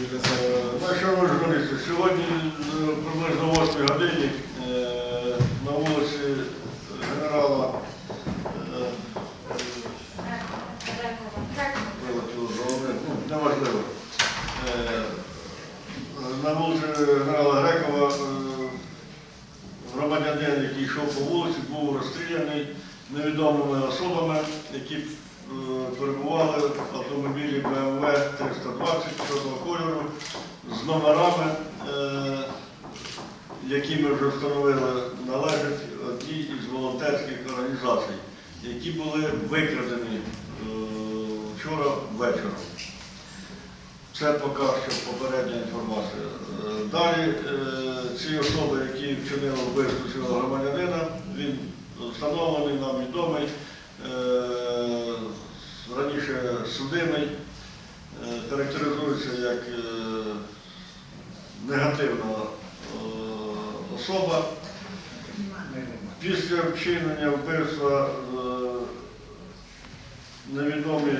Е, Ну, шановні журналісти, сьогодні е, приблизно о 8 годині е, на вулиці генерала неважливо. Е, На вулиці генерала Грекова громадянин, який йшов по вулиці, був розстріляний невідомими особами, які перебували в автомобілі BMW 320 чорного кольору з номерами, е, які ми вже встановили, належать одній із волонтерських організацій, які були викрадені е, вчора ввечері. Це поки що попередня інформація. Е, Далі ці особи, які вчинили вбивство цього громадянина, він встановлений, нам відомий, раніше судимий, характеризується як негативна е, особа. Після вчинення вбивства е, невідомі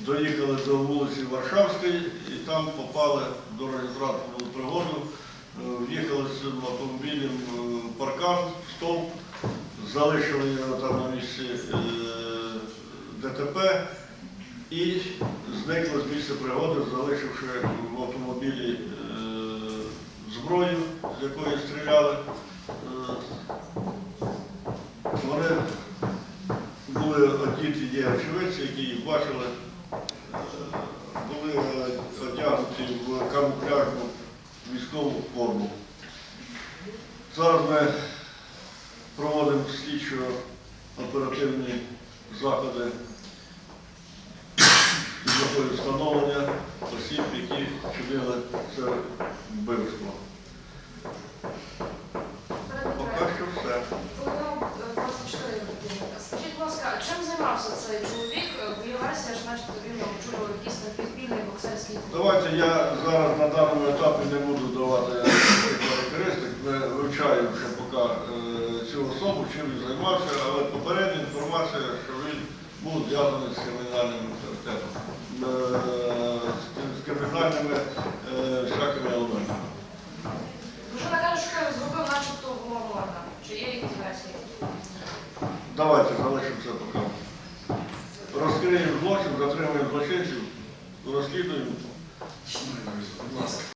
доїхали до вулиці Варшавської і там попали в дорожньо-транспортну пригоду, е, в'їхали з цим автомобілем в паркан, в стовп, залишили його там на місці ДТП і зникли з місця пригоди, залишивши в автомобілі зброю, з якої стріляли. Е, Вони були одіті, є очевидці, які їх бачили, е, були е, одягнуті в камуфляжну військову форму. Зараз ми проводимо слідчо-оперативні заходи з встановлення осіб, які вчинили це вбивство. Поки що все. Скажіть, будь ласка, а чим займався цей чоловік? Бо є версія, що начебто він очолював якийсь підпільний боксерський клуб. Давайте я зараз на даному етапі не буду давати характеристик. Ми вивчаємо ще поки е, цю особу, чим він займався, але попередня інформація, що він був зв'язаний з кримінальним авторитетом, е, з- Албанії. Можна е, всякими каже, що зробив начебто гуморна. Чи є якісь версії? Давайте залишимося це поки. Розкриємо злочин, затримуємо злочинців, розслідуємо.